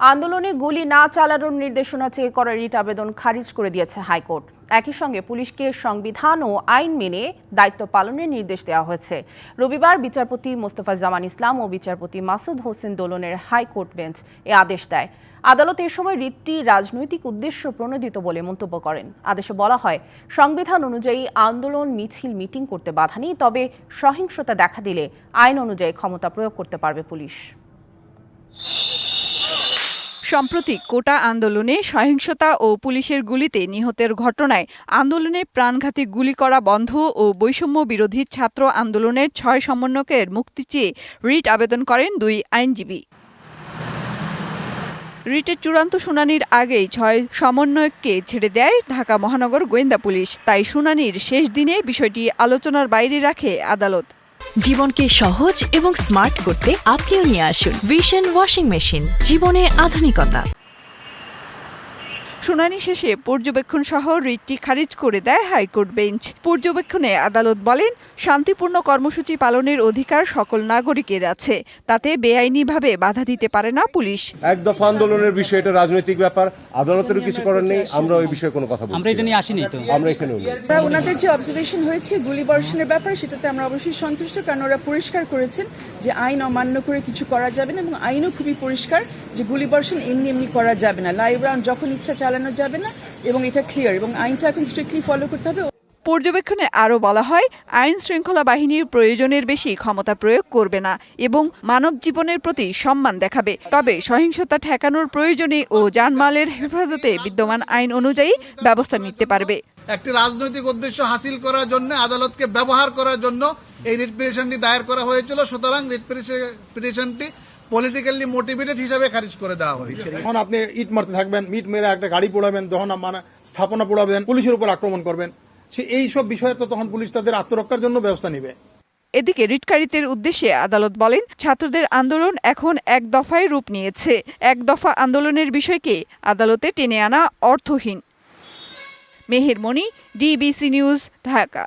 আন্দোলনে গুলি না চালানোর নির্দেশনা চেয়ে করা রিট আবেদন খারিজ করে দিয়েছে হাইকোর্ট। একই সঙ্গে পুলিশকে সংবিধান ও আইন মেনে দায়িত্ব পালনের নির্দেশ দেওয়া হয়েছে। রবিবার বিচারপতি মোস্তফা জামান ইসলাম ও বিচারপতি মাসুদ হোসেন দোলনের হাইকোর্ট বেঞ্চ এ আদেশ দেয়। আদালত এ সময় রিটটি রাজনৈতিক উদ্দেশ্য প্রণোদিত বলে মন্তব্য করেন। আদেশে বলা হয়, সংবিধান অনুযায়ী আন্দোলন মিছিল মিটিং করতে বাধা নেই, তবে সহিংসতা দেখা দিলে আইন অনুযায়ী ক্ষমতা প্রয়োগ করতে পারবে পুলিশ। সম্প্রতি কোটা আন্দোলনে সহিংসতা ও পুলিশের গুলিতে নিহতের ঘটনায় আন্দোলনে প্রাণঘাতী গুলি করা বন্ধ ও বৈষম্য বিরোধী ছাত্র আন্দোলনের ছয় সমন্বয়কের মুক্তি চেয়ে রিট আবেদন করেন দুই আইনজীবী। রিটের চূড়ান্ত শুনানির আগেই ছয় সমন্বয়ককে ছেড়ে দেয় ঢাকা মহানগর গোয়েন্দা পুলিশ। তাই শুনানির শেষ দিনে বিষয়টি আলোচনার বাইরে রাখে আদালত। জীবনকে সহজ এবং স্মার্ট করতে আপনিও নিয়ে আসুন ভিশন ওয়াশিং মেশিন জীবনে আধুনিকতা। শুনানি শেষে পর্যবেক্ষণ সহ রিটটি খারিজ করে দেয় হাইকোর্ট বেঞ্চ। পর্যবেক্ষণে আদালত বলেন শান্তিপূর্ণ কর্মসূচি পালনের অধিকার সকল নাগরিকের আছে। তাতে বেআইনিভাবে বাধা দিতে পারে না পুলিশ। এক দফা আন্দোলনের বিষয় এটা রাজনৈতিক ব্যাপার। আদালতেরও কিছু করার নেই। আমরা ওই বিষয়ে কোনো কথা বলছি আমরা এটা। নিয়ে আসিনি তো। আমরা আমরা ওনাদের যে অবজারভেশন হয়েছে গুলি বর্ষণের ব্যাপারে সেটাতে আমরা অবশ্যই সন্তুষ্ট কারণ ওরা পরিষ্কার করেছেন যে আইন অমান্য করে কিছু করা যাবে না এবং আইনও খুবই পরিষ্কার যে গুলি বর্ষণ এমনি এমনি করা যাবে না। লাইভ রাউন্ড যখন ইচ্ছা চালানো যাবে না এবং এটা ক্লিয়ার এবং আইনটা এখন স্ট্রিক্টলি ফলো করতে হবে। পর্যবেক্ষণে আরও বলা হয় আইন শৃঙ্খলা বাহিনীর প্রয়োজনের বেশি ক্ষমতা প্রয়োগ করবে না এবং মানব জীবনের প্রতি সম্মান দেখাবে। তবে সহিংসতা ঠেকানোর প্রয়োজনে ও জানমালের হেফাজতে বিদ্যমান আইন অনুযায়ী ব্যবস্থা নিতে পারবে। একটি রাজনৈতিক উদ্দেশ্য হাসিল করার জন্য আদালতকে ব্যবহার করার জন্য এই রিট পিটিশনটি দায়ের করা হয়েছিল। সুতরাং রিট পিটিশনটি পলিটিক্যালি মোটিভেটেড হিসাবে খারিজ করে দেওয়া হয়েছে। যখন আপনি ইট মারতে থাকবেন ইট মেরে একটা গাড়ি পোড়াবেন তখন মানে স্থাপনা পোড়াবেন পুলিশের উপর আক্রমণ করবেন সে এই সব বিষয়ে তো তখন পুলিশ তাদের আত্মরক্ষার জন্য ব্যবস্থা নেবে। এদিকে রিটকারীদের উদ্দেশ্যে আদালত বলেন ছাত্রদের আন্দোলন এখন এক দফায় রূপ নিয়েছে। এক দফা আন্দোলনের বিষয়কে আদালতে টেনে আনা অর্থহীন। Meher Moni DBC news Dhaka.